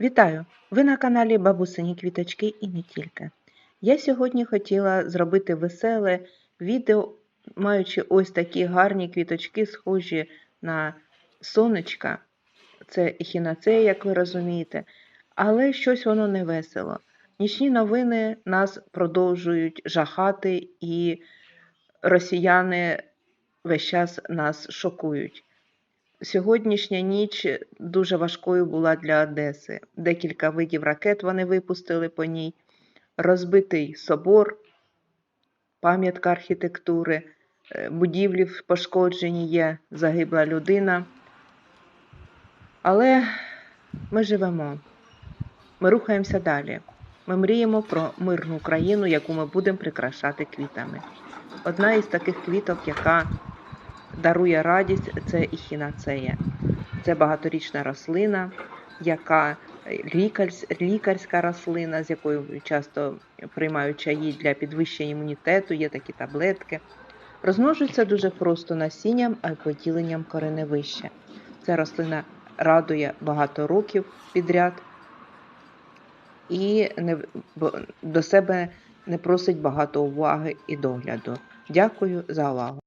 Вітаю! Ви на каналі Бабусині Квіточки і не тільки. Я сьогодні хотіла зробити веселе відео, маючи ось такі гарні квіточки, схожі на сонечка. Це ехінацея, як ви розумієте, але щось воно не весело. Нічні новини нас продовжують жахати, і росіяни весь час нас шокують. Сьогоднішня ніч дуже важкою була для Одеси. Декілька видів ракет вони випустили по ній, розбитий собор, пам'ятка архітектури, е, будівлі пошкоджені є, загибла людина. Але ми живемо, ми рухаємося далі. Ми мріємо про мирну Україну, яку ми будемо прикрашати квітами. Одна із таких квіток, яка дарує радість, це іхінацея. Це багаторічна рослина, яка лікарсь- лікарська рослина, з якою часто приймають чаї для підвищення імунітету, є такі таблетки. Розмножується дуже просто насінням або діленням кореневища. Ця рослина радує багато років підряд і не, до себе не просить багато уваги і догляду. Дякую за увагу.